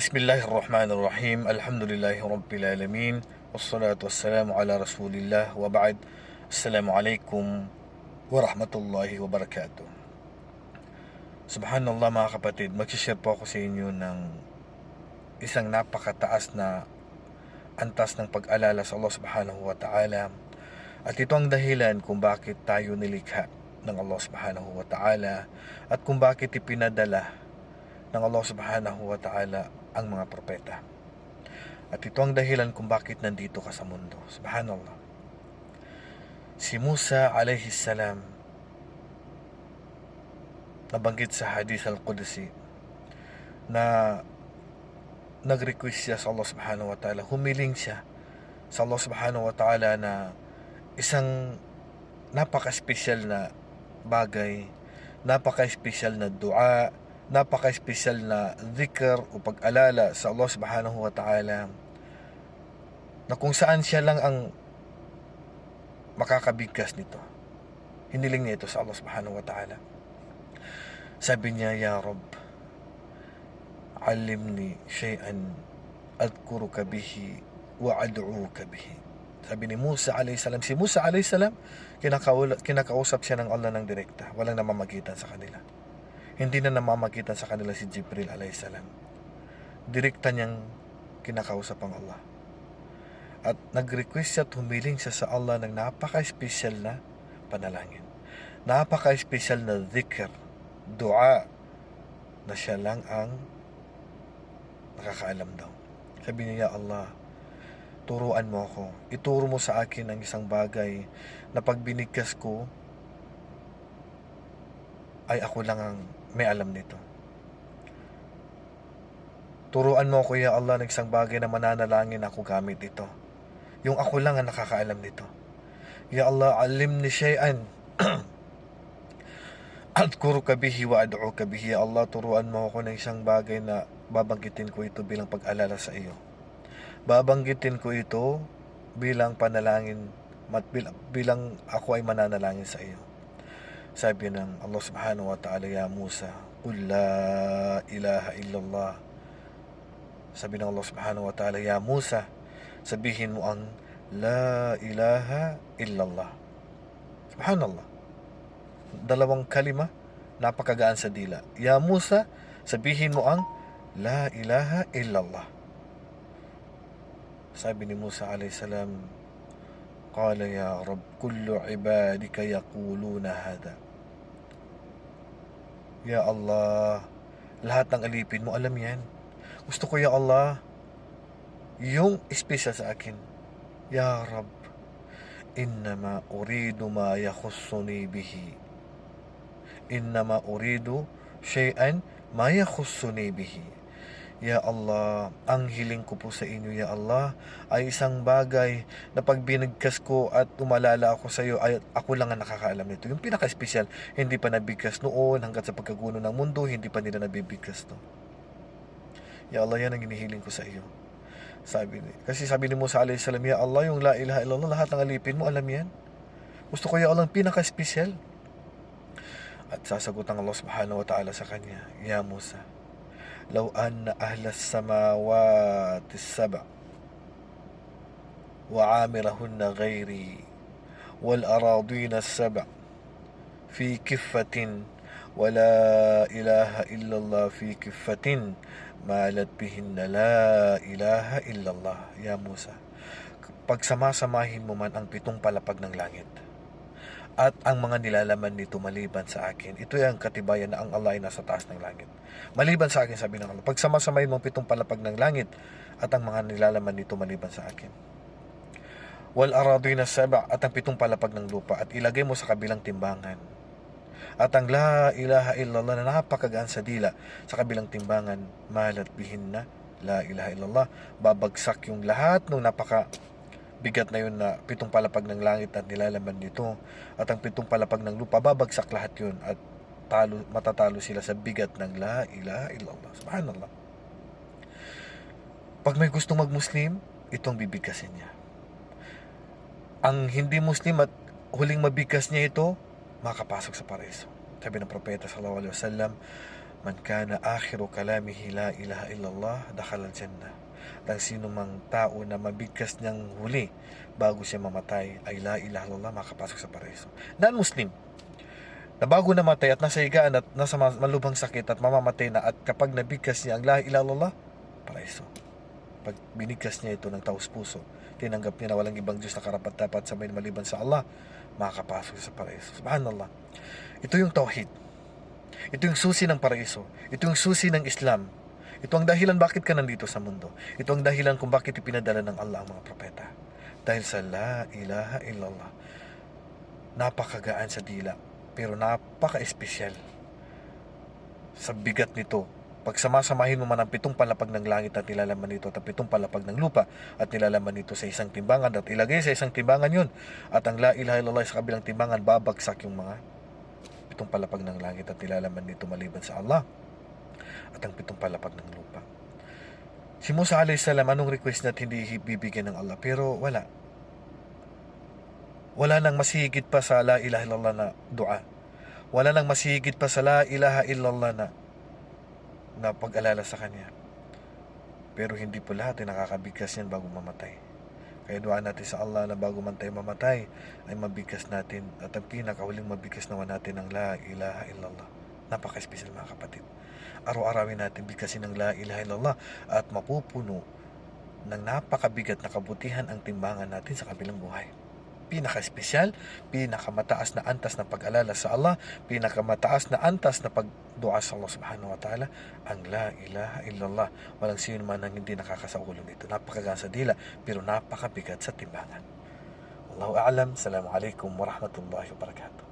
Bismillahirrahmanirrahim. Alhamdulillahi Rabbil Alamin. Wassalatu wassalamu ala Rasulillah wa ba'd. Assalamu alaikum wa rahmatullahi wa barakatuh. Subhanallah mga kapatid, mag-share po ako sa inyo ng isang napakataas na antas ng pag-alala sa Allah subhanahu wa ta'ala. At ito ang dahilan kung bakit tayo nilikha ng Allah subhanahu wa ta'ala at kung bakit ipinadala ng Allah subhanahu wa ta'ala ang mga propeta. At ito ang dahilan kung bakit nandito ka sa mundo. Subhanallah. Si Musa alayhi salam nabanggit sa hadith al-Qudsi na nag-request siya sa Allah subhanahu wa ta'ala. Humiling siya sa Allah subhanahu wa ta'ala na isang napaka-special na bagay, napaka-special na dua, napaka-special na dhikr o pag-alala sa Allah subhanahu wa ta'ala na kung saan siya lang ang makakabigkas nito. Hiniling niya ito sa Allah subhanahu wa ta'ala. Sabi niya, Ya Rabb, alimni shay'an adkuruka bihi wa ad'uka bihi. Sabi ni Musa alayhi salam, si Musa alayhi salam, kinakausap siya ng Allah ng direkta. Walang namamagitan sa kanila. Hindi na namamagitan sa kanila si Jibril alayhi salam. Direkta niyang kinakausap ang Allah. At nag-request siya at humiling siya sa Allah ng napaka-special na panalangin. Napaka-special na dhikr, dua, na siya lang ang nakakaalam daw. Sabi niya, Ya Allah, turuan mo ako. Ituro mo sa akin ang isang bagay na pag binigkas ko, ay ako lang ang may alam nito. Turuan mo ako, Ya Allah, ng isang bagay na mananalangin ako gamit ito. Yung ako lang ang nakakaalam nito. Ya Allah, alim ni shay'an. Adkuruka bihi wa ad'uka bihi. Ya Allah, turuan mo ako ng isang bagay na babanggitin ko ito bilang pag-alala sa iyo. Babanggitin ko ito bilang panalangin bilang ako ay mananalangin sa iyo. Sabi ng Allah subhanahu wa ta'ala, Ya Musa, Qul la ilaha illallah. Sabi ng Allah subhanahu wa ta'ala, Ya Musa, sabihin mo ang La ilaha illallah. Subhanallah. Dalawang kalima, napakagaan sa dila. Ya Musa, sabihin mo ang La ilaha illallah. Sabi ni Musa alayhi salam, Qala ya Rab, kullu ibadika yaquluna hada. Ya Allah, lahat ng alipin mo, alam yan. Gusto ko, Ya Allah, yung special sa akin. Ya Rab, innama uridu ma yakhussuni bihi. Innama uridu shay'an ma yakhussuni bihi. Ya Allah, ang hiling ko po sa inyo, Ya Allah, ay isang bagay na pag binigkas ko at umalala ako sa iyo, ay ako lang ang nakakaalam nito. Yung pinaka-special, hindi pa nabigkas noon hanggat sa pagkaguno ng mundo, hindi pa nila nabibigkas to. Ya Allah, yan ang hinihiling ko sa iyo. Sabi ni, kasi sabi ni Musa alayhi salam, Ya Allah, yung la ilaha illallah, lahat ng alipin mo, alam yan. Gusto ko, Ya Allah, ang pinaka-special. At sasagot ang Allah subhanahu wa ta'ala sa kanya, Ya Musa, لو أن أهل السماوات السبع وعامرهن غيري والأراضين السبع في كفة ولا إله إلا الله في كفة مالت بهن لا إله إلا الله يا موسى Pagsamasamahin mo man ang pitong palapag ng langit at ang mga nilalaman nito maliban sa akin. Ito yung katibayan na ang Allah ay nasa taas ng langit. Maliban sa akin, sabi ng Allah. Pagsamasamahin mo ang pitong palapag ng langit at ang mga nilalaman nito maliban sa akin. Wal aradina saba at ang pitong palapag ng lupa at ilagay mo sa kabilang timbangan. At ang la ilaha illallah na napakagaan sa dila sa kabilang timbangan, malat bihin na la ilaha illallah. Babagsak yung lahat ng napaka bigat na yun na pitong palapag ng langit at nilalaman nito. At ang pitong palapag ng lupa babagsak lahat yun at talo, matatalo sila sa bigat ng la ilaha illallah. Subhanallah. Pag may gustong mag-muslim itong bibigkasin niya. Ang hindi muslim at huling mabigkas niya ito makapasok sa paraiso sabi ng propeta sallallahu alaihi wasallam Man kana akhiru kalamihi la ilaha illallah, dakhala al-jannah. At ang sino mang tao na mabigkas niyang huli bago siya mamatay ay la ilaha illallah makapasok sa paraiso. Non-Muslim, na bago namatay at nasa higaan at nasa ma- malubhang sakit at mamamatay na at kapag nabigkas niya ang la ilaha illallah, paraiso. Pag binigkas niya ito ng taos puso, tinanggap niya na walang ibang Diyos na karapat dapat sa may maliban sa Allah, makakapasok sa paraiso. Subhanallah. Ito yung tauhid. Ito yung susi ng paraiso. Ito yung susi ng Islam. Ito ang dahilan bakit ka nandito sa mundo. Ito ang dahilan kung bakit ipinadala ng Allah ang mga propeta. Dahil sa la ilaha illallah. Napakagaan sa dila, pero napaka-espesyal. Sa bigat nito, pag samasamahin mo man ang pitong palapag ng langit at nilalaman nito at ang pitong palapag ng lupa at nilalaman nito sa isang timbangan at ilagay sa isang timbangan yun at ang la ilaha illallah sa kabilang timbangan babagsak yung mga pitong palapag ng langit at nilalaman nito maliban sa Allah at ang pitong palapag ng lupa. Si Musa salam, anong request na hindi bibigyan ng Allah? Pero wala. Wala nang masihigit pa sa la ilaha illallah na dua. Wala nang masihigit pa sa la ilaha illallah na na pag-alala sa Kanya. Pero hindi po lahat ay nakakabigkas yan bago mamatay. Kaya duaan natin sa Allah na bago man tayo mamatay ay mabigkas natin at ang pinakahuling mabigkas naman natin ang La ilaha illallah. Napaka-special mga kapatid. Araw-arawin natin bigkasin ng La ilaha illallah at mapupuno ng napakabigat na kabutihan ang timbangan natin sa kabilang buhay. Pinaka-espesyal, pinakamataas na antas na pag-alala sa Allah, pinakamataas na antas na pagdua sa Allah subhanahu wa ta'ala, ang La ilaha illallah. Walang sino man ang hindi nakakasaulo nito. Napakagaan sa dila, pero napakabigat sa timbangan. Allahu a'lam. Assalamualaikum warahmatullahi wabarakatuh.